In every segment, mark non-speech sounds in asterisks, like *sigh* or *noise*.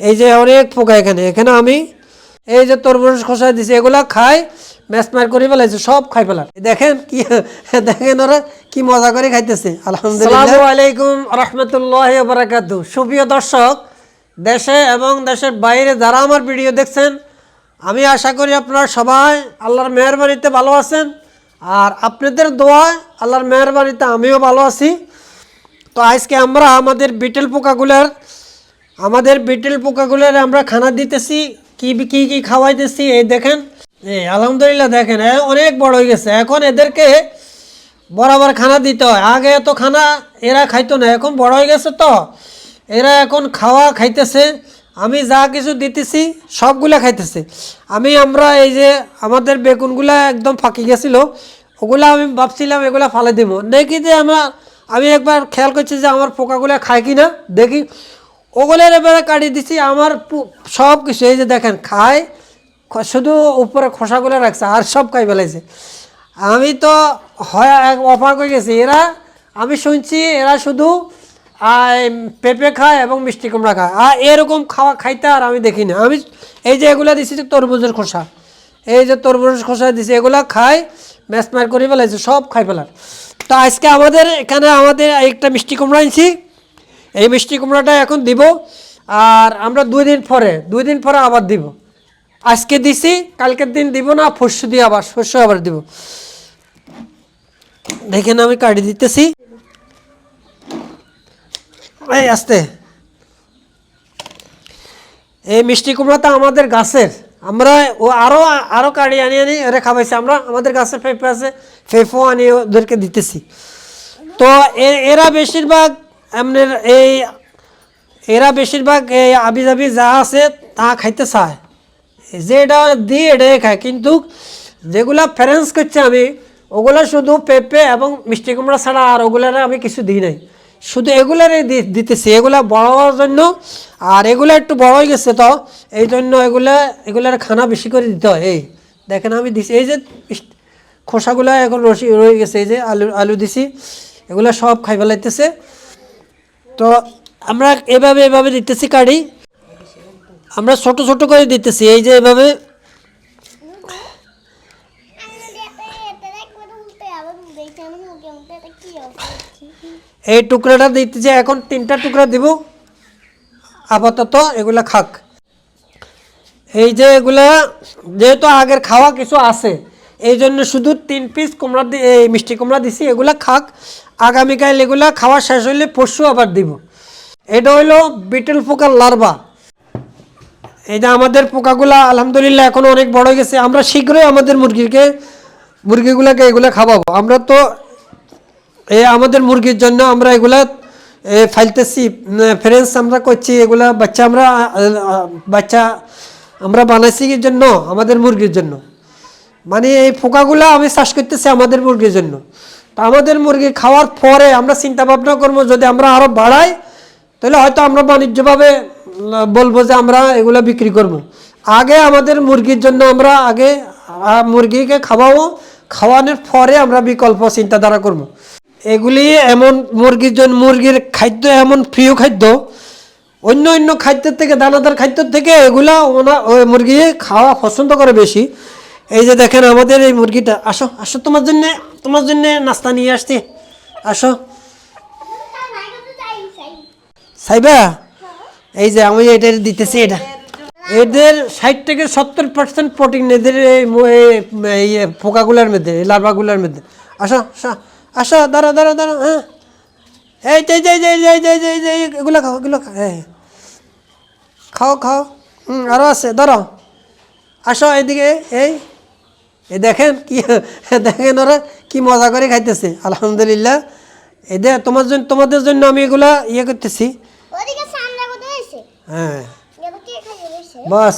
এই যে অনেক পোকা এখানে। এখানে আমি এই যে তরমুজ খোসা দিছি, এগুলা খাই ম্যাচমার করে ফেলাইছে, সব খাই ফেলার। দেখেন কি, *laughs* দেখেন ওরা কি মজা করে খাইতেছে। আলহামদুলিল্লাহ। রহমতুল্লাহ বারাকাতু সুপ্রিয় দর্শক, দেশে এবং দেশের বাইরে যারা আমার ভিডিও দেখছেন, আমি আশা করি আপনারা সবাই আল্লাহর মেহরবানিতে ভালো আছেন। আর আপনাদের দোয়ায় আল্লাহর মেহরবানিতে আমিও ভালো আছি। তো আজকে আমরা আমাদের বিটেল পোকাগুলার আমাদের বিটেল পোকাগুলোর আমরা খানা দিতেছি, কি কি কি খাওয়াইতেছি, এই দেখেন। এই, আলহামদুলিল্লাহ দেখেন, এ অনেক বড় হয়ে গেছে। এখন এদেরকে বরাবর খানা দিতে হয়। আগে এত খানা এরা খাইতো না, এখন বড় হয়ে গেছে তো। এরা এখন খাওয়া খাইতেছে। আমি যা কিছু দিতেছি, সবগুলা খাইতেছে। আমি, আমরা এই যে আমাদের বেগুনগুলা একদম ফাঁকি গেছিল, ওগুলা আমি ভাবছিলাম এগুলা ফালে দিব। দেখি যে আমরা আমি একবার খেয়াল করছি যে আমার পোকাগুলা খায় কি না দেখি ওগুলোর এবারে কাটিয়ে দিছি, আমার সব কিছু, এই যে দেখেন, খায় শুধু উপরে খোসাগুলো রাখছে, আর সব খাই ফেলাইছে। আমি তো হয় এক অবাক হয়ে গেছি, এরা, আমি শুনছি এরা শুধু পেঁপে খায় এবং মিষ্টি কুমড়া খায়, আর এরকম খাওয়া খাইতে আর আমি দেখি না। আমি এই যে এগুলো দিছি যে তরমুজের খোসা, এই যে তরমুজের খোসা দিছি, এগুলা খায় ম্যাচমার করে ফেলাইছে, সব খাই ফেলার। তো আজকে আমাদের এখানে আমাদের একটা মিষ্টি কুমড়া আনছি। এই মিষ্টি কুমড়াটা এখন দিব, আর আমরা দুই দিন পরে, দুই দিন পরে আবার দিব। আজকে দিছি, কালকের দিন দিব না, পরশু দিয়ে আবার, পরশু আবার দিব। দেখেন আমি কাটি দিতেছি। এই আস্তে। এই মিষ্টি কুমড়াটা আমাদের গাছের। আমরা ও আরও আরও কাড়ি আনি আনি ওরা খাবাইছি আমরা। আমাদের গাছে পেঁপে আছে পেঁপো আনি, ওদেরকে দিতেছি। তো এরা বেশিরভাগ আপনার এই, এরা বেশিরভাগ এই আবি যা আছে তা খাইতে চায়। যেটা দিই এটাই খায়। কিন্তু যেগুলা ফ্রেন্স করছে আমি, ওগুলা শুধু পেঁপে এবং মিষ্টি কুমড়া ছাড়া আর ওগুলার আমি কিছু দিই নাই। শুধু এগুলারই দিতেছি। এগুলা বড় হওয়ার জন্য, আর এগুলা একটু বড় হয়ে গেছে তো, এই জন্য এগুলা, এগুলার খানা বেশি করে দিতে হয়। এই, দেখেন আমি দিছি। এই যে খোসাগুলা এখন রসি, রয়ে গেছে। এই যে আলু আলু দিছি। এগুলা সব খাই ফেলাইতেছে। তো আমরা এভাবে এভাবে দিতেছি কাড়ি। আমরা ছোট ছোট করে দিতেছি, এই যে এভাবে। এই টুকরাটা দিতেছি, এখন তিনটা টুকরা দিব। আপাতত এগুলা খাক। এই যে এগুলা, যেহেতু আগের খাওয়া কিছু আছে এই জন্য শুধু তিন পিস কুমড়া এই মিষ্টি কুমড়া দিছি এগুলা খাক। আগামীকাল এগুলা খাওয়া শেষ হইলে পরশু আবার দিব। এটা হইল বিটেল পোকার লার্ভা। এই যে আমাদের পোকাগুলা আলহামদুলিল্লাহ এখন অনেক বড় গেছে। আমরা শীঘ্রই আমাদের মুরগিকে মুরগিগুলাকে এগুলা খাওয়াবো। আমরা তো এই আমাদের মুরগির জন্য আমরা এগুলা এ, ফাইলতেছি। ফ্রেন্স আমরা করছি এগুলা। বাচ্চা আমরা বাচ্চা আমরা বানাইছি জন্য? আমাদের মুরগির জন্য। মানে এই পোকাগুলা আমি চাষ করতেছি আমাদের মুরগির জন্য তো আমাদের মুরগি খাওয়ার পরে আমরা চিন্তা ভাবনা করব, যদি আমরা আরও বাড়াই, তাহলে হয়তো আমরা বাণিজ্যভাবে বলব যে আমরা এগুলো বিক্রি করব। আগে আমাদের মুরগির জন্য আমরা আগে মুরগিকে খাওয়াবো, খাওয়ানোর পরে আমরা বিকল্প চিন্তাধারা করব। এগুলি এমন মুরগির জন্য মুরগির খাদ্য এমন প্রিয় খাদ্য, অন্য অন্য খাদ্যের থেকে, দানাদার খাদ্যের থেকে এগুলা ওনা, ওই মুরগি খাওয়া পছন্দ করে বেশি এই যে দেখেন আমাদের এই মুরগিটা, আসো আসো তোমার জন্য তোমার জন্য নাস্তা নিয়ে আসছি। আসো। সাইবা? এই যে আমি এটা দিতেছি এটা। এদের ষাট থেকে সত্তর পার্সেন্ট প্রোটিন এদের এই পোকাগুলোর মধ্যে, এই লার্ভাগুলোর মধ্যে। আসো আসো আসো দাঁড়া দাঁড়া দাঁড়া হ্যাঁ। এই যে যে যে যে যে যে যে এগুলো খাও এগুলো খাও হ্যাঁ খাও খাও। হুম আরও আছে, ধরো। আসো, এইদিকে, এই। এই দেখেন কি দেখেন ওরা কি মজা করে খাইতেছে। আলহামদুলিল্লাহ। এই দে তোমার জন্য তোমাদের জন্য আমি এগুলা ইয়ে করতেছি। হ্যাঁ। বাস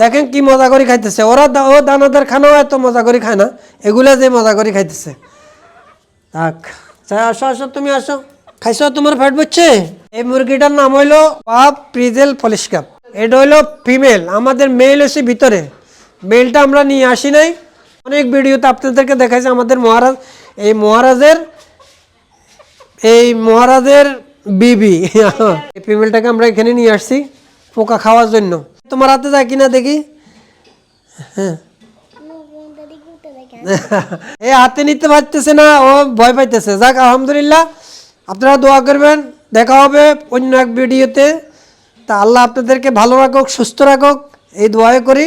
দেখেন কি মজা করে খাইতেছে। ওরা ও দানাদার খানাও এত মজা করে খায় না। এগুলা যে মজা করে খাইতেছে। থাক। আচ্ছা, আসো আসো তুমি আসো। খাইছো তোমার ফ্যাট বচ্ছে এই মুরগিটার নাম হইল পাপ প্রিজেল পলিশ কাপ। এটা হইল ফিমেল। আমাদের মেল হচ্ছে ভিতরে। মেলটা আমরা নিয়ে আসি নাই। অনেক ভিডিওতে আপনাদেরকে দেখাইছে আমাদের মহারাজ, এই মহারাজের এই মহারাজের বিবি। এই ফিমেলটাকে আমরা এখানে নিয়ে আসছি পোকা খাওয়ার জন্য। তোমার হাতে যায় কিনা দেখি। হ্যাঁ। দাদি ঘুরতে দেখে এ হাতে নিতে পারতেছে না, ও ভয় পাইতেছে। যাক, আলহামদুলিল্লাহ, আপনারা দোয়া করবেন, দেখা হবে অন্য এক ভিডিওতে তা আল্লাহ আপনাদেরকে ভালো রাখুক, সুস্থ রাখুক, এই দোয়াই করি।